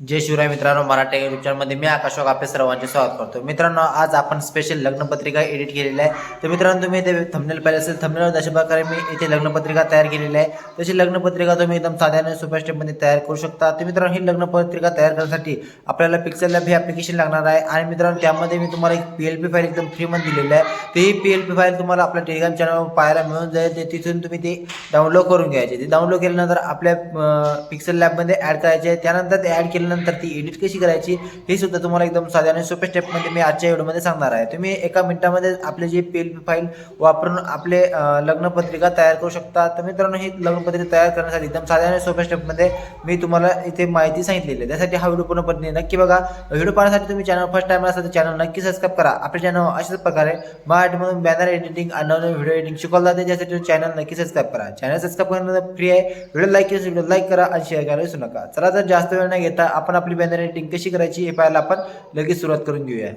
जय शिवराय मित्रांनो मराठी युट्यूब चॅनलमध्ये मी आकाशोक आपले सर्वांचे स्वागत करतो मित्रांनो आज आपण स्पेशल लग्नपत्रिका एडिट केलेली आहे. तर मित्रांनो तुम्ही इथे थंबनेल पाहिलं असेल थंबनेल अशा प्रकारे मी इथे लग्नपत्रिका तयार केलेली आहे. तशी लग्नपत्रिका तुम्ही एकदम साध्याने सोप्या स्टेपमध्ये तयार करू शकता. तर मित्रांनो ही लग्नपत्रिका तयार करण्यासाठी आपल्याला पिक्सेल लॅब हे ॲप्लिकेशन लागणार आहे. आणि मित्रांनो त्यामध्ये मी तुम्हाला एक पी एल पी फाईल एकदम फ्रीमध्ये दिलेली आहे. तर ही पी एल पी फाईल तुम्हाला आपल्या टेलिग्राम चॅनलवर पाहायला मिळून जाईल. ते तिथून तुम्ही ते डाउनलोड करून घ्यायचे. ते डाउनलोड केल्यानंतर आपल्या पिक्सेल लॅबमध्ये ॲड करायचे. त्यानंतर ते ॲड केल्यानंतर ती एडिट कशी करायची हे सुद्धा तुम्हाला एकदम साध्या आणि सोप्या स्टेपमध्ये मी आजच्या व्हिडिओमध्ये सांगणार आहे. तुम्ही एका मिनिटामध्ये आपले J P L P file वापरून आपले लग्नपत्रिका तयार करू शकता. तर मित्रांनो ही लग्नपत्रिका तयार करण्यासाठी एकदम साध्या आणि सोप्या स्टेपमध्ये मी तुम्हाला इथे माहिती सांगितलेली आहे. त्यासाठी हा व्हिडिओ पूर्णपणे नक्की बघा. व्हिडिओ पाहण्यासाठी तुम्ही चॅनल फर्स्ट टाइम असेल तर चॅनल नक्की सबस्क्राईब करा. आपल्या चॅनल अशाच प्रकारे मराठीमधून बॅनर एडिटिंग आणि नवीन व्हिडिओ एडिटिंग शिकवलं जाते. ज्यासाठी चॅनल नक्की सबस्क्राईब करा. चॅनल सबस्क्राईब करणं फ्री आहे. व्हिडिओ लाईक केलं व्हिडिओ लाईक करा आणि शेअर करायला विसरू नका. चला तर जास्त वेळ न घेता आपण आपली बॅनर एडिटिंग कशी करायची हे पाहायला आपण लगेच सुरुवात करून घेऊया.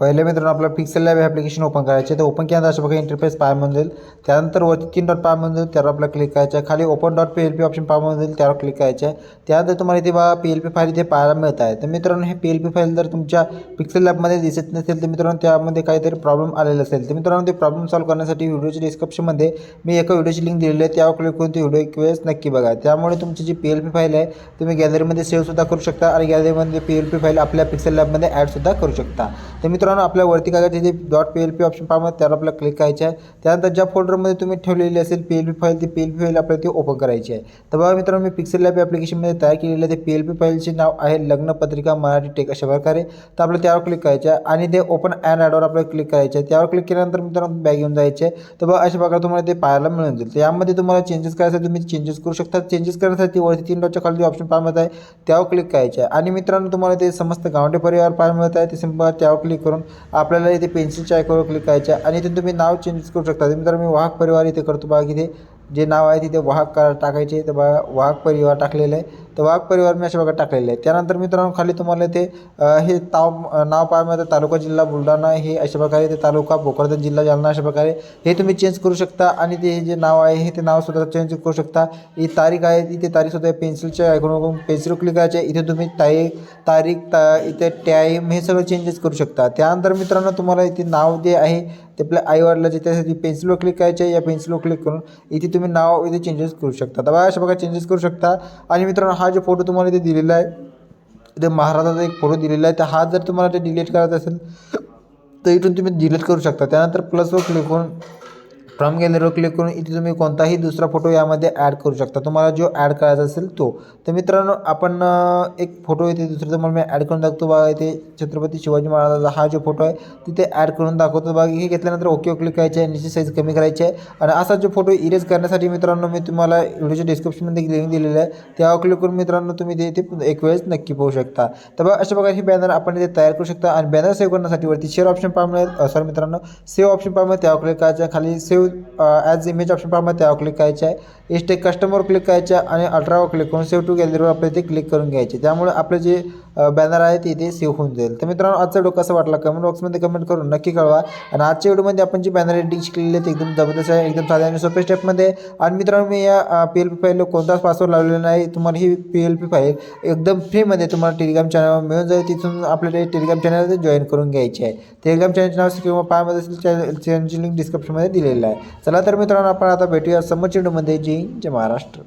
पहिले मित्रांनो आपलं पिक्सेल लॅब ॲप्लिकेशन ओपन करायचे. तर ओपन केल्यानंतर अशा बघा इंटरफेस पाय म्हणून जाईल त्यानंतर वरती तीन डॉट पाय म्हणून जाईल त्यावर आपल्याला क्लिक करायचं आहे. खाली open dot P L P option पाय म्हणून जाईल त्यावर क्लिक करायचं आहे. त्यानंतर तुम्हाला इथे बघा पी एल पी फाईल इथे पाहायला मिळत आहे. तर मित्रांनो हे पी एल पी फाईल जर तुमच्या पिक्सेल लॅबमध्ये दिसत नसेल तर मित्रांनो त्यामध्ये काहीतरी प्रॉब्लेम आलेला असेल. तर मित्रांनो ते प्रॉब्लेम सॉल्व्ह करण्यासाठी व्हिडिओच्या डिस्क्रिप्शनमध्ये मी एका व्हिडिओची लिंक दिलेली आहे. त्यावर क्लिक करून ती व्हिडिओ एक वेळेस नक्की बघा. त्यामुळे तुमची जी पी एल पी फाईल आहे तुम्ही गॅलरीमध्ये सेव्हसुद्धा करू शकता. आणि गॅलरीमध्ये पी एल पी फाईल आपल्या पिक्सेल लॅबमध्ये ॲडसुद्धा करू शकता. तर मित्रांनो मित्रांनो आपल्या वरती काय जे dot P L P option पाहा त्यावर आपल्याला क्लिक करायचं आहे. त्यानंतर ज्या फोल्डरमध्ये तुम्ही ठेवलेली असेल पी एल पी फाईल ती पी एल पी फाईल आपल्याला ती ओपन करायची आहे. तर बघा मित्रांनो मी पिक्सेल लॅब ॲप्लिकेशनमध्ये तयार केलेलं आहे ते पी एल पी फाईलचे नाव आहे लग्नपत्रिका मराठी टेक अशा प्रकारे. तर आपल्याला त्यावर क्लिक करायचं आहे आणि ते ओपन अँड ॲडवर आपल्याला क्लिक करायचं आहे. त्यावर क्लिक केल्यानंतर मित्रांनो बॅग घेऊन जायचे. आहे तर बघा अशा प्रकारे तुम्हाला ते पाहायला मिळून जाईल. तर यामध्ये तुम्हाला चेंजेस करायचं आहे, तुम्ही चेंजेस करू शकता. चेंजेस करण्यासाठी वरती तीन डॉटच्या खाली ऑप्शन पाहायला मिळत आहे. त्यावर क्लिक करायचे आहे. आणि मित्रांनो तुम्हाला ते समस्त गावंडे परिवार पाहायला मिळत आहे. ते सिंपल त्यावर क्लिक करून आपल्याला इथे पेन्सिलच्या आयकॉनवर क्लिक करायचं आहे. आणि इथे तुम्ही नाव चेंज करू शकता. तर मी वाहक परिवार इथे करतो बघा इथे जे नाव आहे तिथे वाहक का टाकायचे. तर बघा वाहक परिवार टाकलेलं आहे. तर वाघ परिवार मी अशा भागात टाकलेले आहे त्यानंतर मित्रांनो खाली तुम्हाला ते हे ताव नाव पाहायमध्ये तालुका जिल्हा बुलढाणा हे अशा प्रकारे ते तालुका भोकरदन जिल्हा जालना अशा प्रकारे हे तुम्ही चेंज करू शकता आणि ते हे जे नाव आहे हे ते नाव सुद्धा चेंज करू शकता. ही तारीख आहे इथे तारीख सुद्धा पेन्सिलच्या आयकॉनवरून पेन्सिल क्लिक करायचे इथे तुम्ही तारीख तारीख ता इथे टाईम हे सगळं चेंजेस करू शकता. त्यानंतर मित्रांनो तुम्हाला इथे नाव जे आहे ते आपल्या आईवडिलाचे त्यासाठी पेन्सिलवर क्लिक करायचे या पेन्सिलवर क्लिक करून इथे तुम्ही नाव इथे चेंजेस करू शकता. तर बघा अशा प्रकारे चेंजेस करू शकता. आणि मित्रांनो हा जो फोटो तुम्हाला इथे दिलेला आहे ते महाराजाचा एक फोटो दिलेला आहे तर हा जर तुम्हाला ते डिलीट करायचा असेल तर इथून तुम्ही डिलीट करू शकता. त्यानंतर प्लसवर क्लिक करून फ्रॉम गॅलरीवर क्लिक करून इथे तुम्ही कोणताही दुसरा फोटो यामध्ये ॲड करू शकता. तुम्हाला जो ॲड करायचा असेल तो. तर मित्रांनो आपण एक फोटो येते दुसरा तुम्हाला मी ॲड करून दाखवतो. बघा इथे छत्रपती शिवाजी महाराजाचा हा जो फोटो आहे तिथे ॲड करून दाखवतो. बघा हे घेतल्यानंतर ओके क्लिक करायचे आहे निश्चित साईज कमी करायची. आहे आणि असा जो फोटो इरेज करण्यासाठी मित्रांनो मी तुम्हाला व्हिडिओच्या डिस्क्रिप्शनमध्ये लिंक दिलेलं आहे. त्यावर क्लिक करून मित्रांनो तुम्ही ते इथे एक वेळेस नक्की पाहू शकता. तर बघा अशा प्रकारे हे बॅनर आपण इथे तयार करू शकता. आणि बॅनर सेव्ह करण्यासाठी वरती शेअर ऑप्शन पाहिजे सॉरी मित्रांनो सेव्ह ऑप्शन पाहिजे त्यावर क्लिक करायचं खाली सेव्ह ॲज इमेज ऑप्शन पाहा त्यावर क्लिक करायचं आहे. इस्टेक कस्टमर क्लिक करायचं आहे आणि अल्ट्रावर क्लिक करून सेव्ह टू गॅलरीवर आपल्याला ते क्लिक करून घ्यायचे त्यामुळे आपलं जे बॅनर आहे ते इथे सेव्ह होऊन जाईल. तर मित्रांनो आजचा व्हिडिओ कसा वाटला कमेंट बॉक्समध्ये कमेंट करून नक्की कळवा. आणि आजच्या व्हिडिओमध्ये आपण जी बॅनर एडिटिंग शिकलेली आहे ते एकदम जबरदस्त आहे एकदम साध्या आणि सोप्या स्टेपमध्ये आणि मित्रांनो मी या पी एल पी फाईल कोणताच पासवर्ड लावलेला नाही. तुम्हाला ही पी एल पी फाईल एकदम फ्रीमध्ये तुम्हाला टेलिग्राम चॅनलवर मिळून जाईल. तिथून आपल्याला टेलिग्राम चॅनल जॉईन करून घ्यायची आहे. टेलिग्राम चॅनलचे नाव किंवा पायामध्ये असेल चॅनल चॅनलची लिंक डिस्क्रिप्शनमध्ये दिलेलं आहे. चला तर मित्रांनो आपण आता भेटूया समोरच्या जय जय महाराष्ट्र.